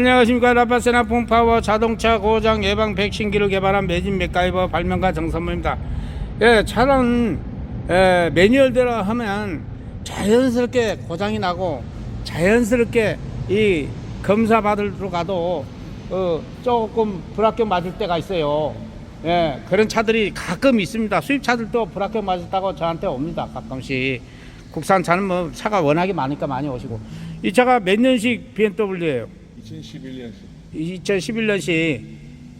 안녕하십니까 라파세나 폼파워 자동차 고장 예방 백신기를 개발한 매진 맥가이버 발명가 정선모입니다. 예, 차는 예, 매뉴얼대로 하면 자연스럽게 고장이 나고 자연스럽게 이 검사 받으러 가도 어, 조금 불합격 맞을 때가 있어요. 예, 그런 차들이 가끔 있습니다. 수입 차들도 불합격 맞았다고 저한테 옵니다. 가끔씩. 국산 차는 뭐 차가 워낙에 많으니까 많이 오시고. 이 차가 몇 년식 BMW예요? 2011년식 2011년식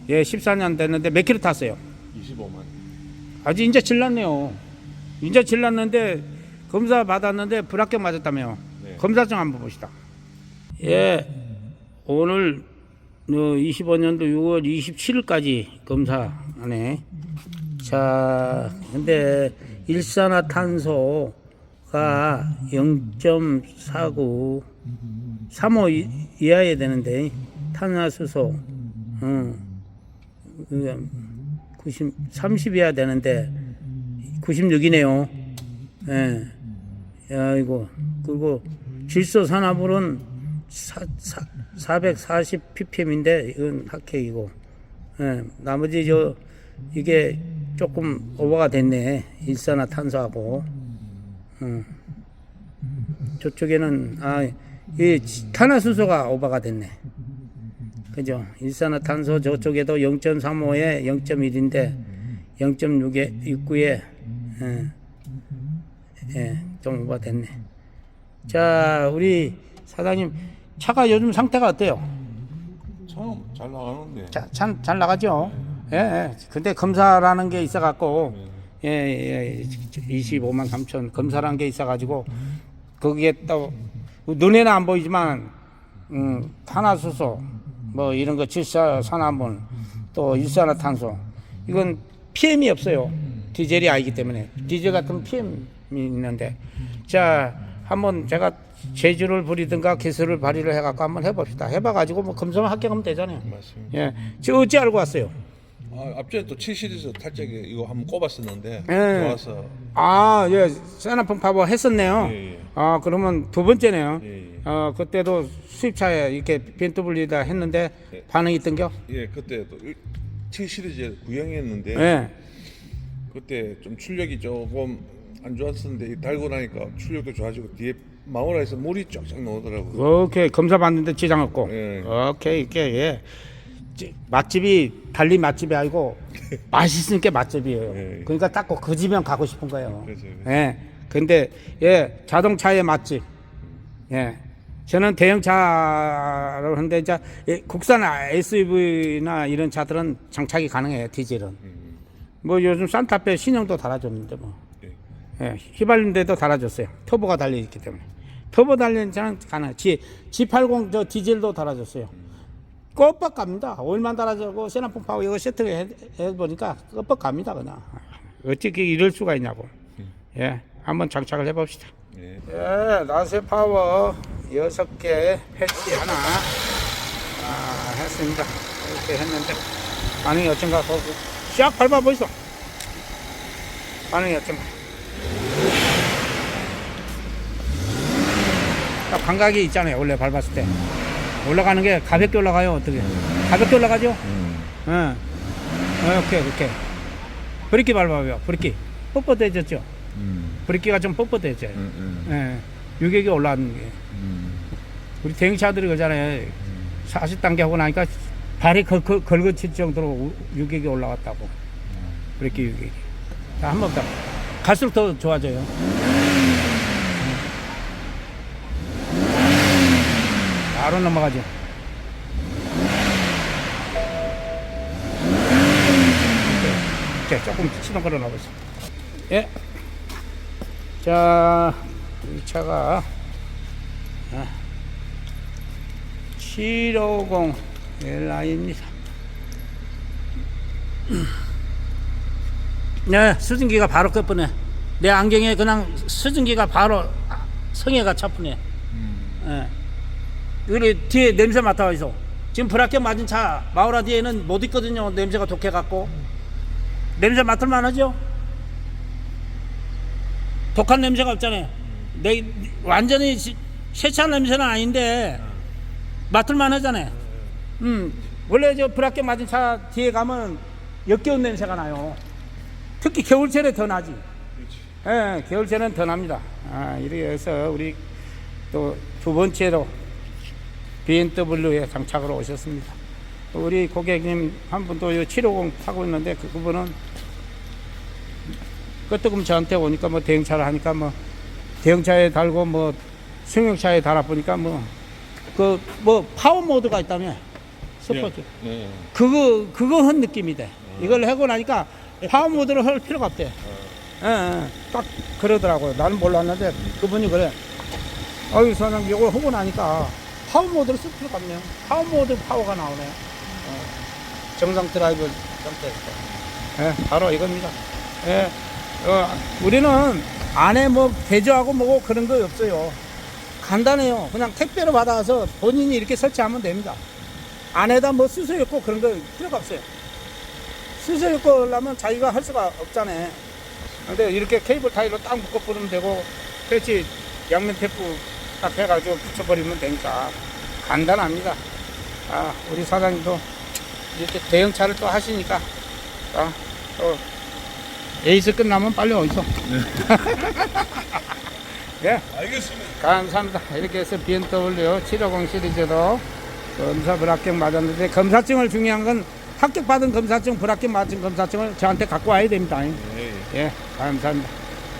예 14년 됐는데 몇 킬로 탔어요? 25만 아직 이제 질났네요. 이제 질났는데 검사 받았는데 불합격 맞았다며요. 네. 검사증 한번 봅시다. 예 오늘 어, 25년도 6월 27일까지 검사하네. 자 근데 일산화탄소가 0.49 3호 이- 이하에 되는데 탄화수소 어, 90, 30 이하 되는데 96이네요. 예. 아이고 그리고 질소 산화물은 사, 사, 440 ppm인데 이건 합격이고 예. 나머지 저 이게 조금 오버가 됐네 일산화탄소하고 음. 저쪽에는 아 이 탄화수소가 오버가 됐네. 그죠? 일산화탄소 저쪽에도 0.35에 0.1인데 0.6에 69에 예, 예, 좀 오버 됐네. 자, 우리 사장님 차가 요즘 상태가 어때요? 처음 잘 나가는데 자, 잘, 잘 나가죠? 예, 예. 근데 검사라는 게 있어 갖고, 예, 예, 25만 3천 검사라는 게 있어 가지고, 거기에 또, 눈에는 안 보이지만, 음, 탄화수소, 뭐 이런 거 질소 산화물, 또 일산화탄소, 이건 PM이 없어요. 디젤이 아니기 때문에. 디젤 같은 PM이 있는데. 자, 한번 제가 재주를 부리든가 기술을 발휘를 해갖고 한번 해봅시다. 해봐가지고 뭐 검사만 합격하면 되잖아요. 맞습니다. 예. 저 어찌 알고 왔어요? 아, 앞전에 또 7시리즈 탈 적에 이거 한번 꼽았었는데 예. 좋아서 아, 예. 세나폰 파버 했었네요. 예, 예. 아, 그러면 두 번째네요. 예, 예. 어, 그때도 수입차에 이렇게 BMW다 했는데 예. 반응이 있던겨? 예 그때 또 7시리즈 구형했는데 예. 그때 좀 출력이 조금 안 좋았었는데 이 달고 나니까 출력도 좋아지고 뒤에 마우라에서 물이 쫙쫙 나오더라고요. 오케이. 검사 받는데 지장 없고. 예. 오케이. 이게 예. 지- 맛집이 달리 맛집이 아니고 맛있으니까 맛집이에요. 예. 그러니까 딱 그 집이면 가고 싶은 거예요. 그렇죠, 그렇죠. 예. 근데 예, 자동차의 맛집. 예. 저는 대형차를 하는데 이제 예, 국산 SUV나 이런 차들은 장착이 가능해요. 디젤은. 음, 뭐 요즘 산타페 신형도 달아줬는데 뭐. 예. 예, 휘발유인데도 달아줬어요. 터보가 달려 있기 때문에. 터보 달린 차는 가능. G G80 저 디젤도 달아줬어요. 껍박 갑니다. 오일만 달아주고 파워 이거 세트 해, 해 보니까 껍박 갑니다 그냥. 어떻게 이럴 수가 있냐고. 예, 한번 장착을 해봅시다. 예. 예, 나세 파워 여섯 개 패치 하나 아, 했습니다. 이렇게 했는데 반응이 어쩐가 보고 쫙 밟아 보이소. 반응이 어쩐가. 딱 감각이 있잖아요. 원래 밟았을 때 올라가는 게 가볍게 올라가요. 어떻게? 가볍게 올라가죠? 예. 이렇게 이렇게 브레이크 밟아요. 브레이크 뻣뻣해졌죠. 브레이크가 좀 뻣뻣해져요. 예, 유격이 올라가는 게. 우리 대형차들이 그러잖아요. 40단계 하고 나니까 발이 걸, 걸, 걸거칠 정도로 우- 유격이 올라갔다고. 브레이크 유격이. 자, 한번 더. 갈수록 더 좋아져요. 바로 넘어가죠. 이렇게 조금 시동 걸어 있어. 예. 자, 이 차가 아, 750 Li입니다. 네, 수증기가 바로 끝부네. 내 안경에 그냥 수증기가 바로 성에가 차프네. 예. 우리 뒤에 냄새 맡아와 있어. 지금 불합격 맞은 차 마우라 뒤에는 못 있거든요. 냄새가 독해갖고 냄새 맡을 만 하죠? 독한 냄새가 없잖아요. 내 완전히 시- 세차 냄새는 아닌데 맡을 만 하잖아요. 음, 원래 저 불합격 맞은 차 뒤에 가면 역겨운 냄새가 나요. 특히 겨울철에 더 나지. 예, 겨울철에는 더 납니다. 아, 이렇게 해서 우리 또 두 번째로 BMW에 장착으로 오셨습니다. 우리 고객님 한 분도 요750 타고 있는데 그 그분은 끄떡금 저한테 오니까 뭐 대형차를 하니까 뭐 대형차에 달고 뭐 승용차에 달아 보니까 뭐 그 뭐 파워 모드가 있다며 스포츠 네. 그거 그거 한 느낌이 돼. 이걸 하고 나니까 파워 모드를 할 필요가 없대. 예, 예, 딱 그러더라고요. 나는 몰랐는데 그분이 그래. 어이 사장 이걸 하고 나니까 파워 모드를 쓸 필요가 없네요. 파워 모드 파워가 나오네. 어, 정상 드라이브 상태에서. 예, 바로 이겁니다. 예, 어, 우리는 안에 뭐 개조하고 뭐고 그런 거 없어요. 간단해요. 그냥 택배로 받아서 본인이 이렇게 설치하면 됩니다. 안에다 뭐 수소 있고 그런 거 필요가 없어요. 수소 있고 하려면 자기가 할 수가 없잖아요. 근데 이렇게 케이블 타이로 딱 묶어 뿌리면 되고, 그렇지 양면 테이프 딱 해가지고 붙여버리면 되니까 간단합니다. 아, 우리 사장님도 이렇게 대형차를 또 하시니까, 아, 또 에이스 끝나면 빨리 오이소. 예. 알겠습니다. 감사합니다. 이렇게 해서 BMW 750 시리즈도 검사 불합격 맞았는데 검사증을 중요한 건 합격받은 검사증, 불합격 맞은 검사증을 저한테 갖고 와야 됩니다. 네. 예, 감사합니다.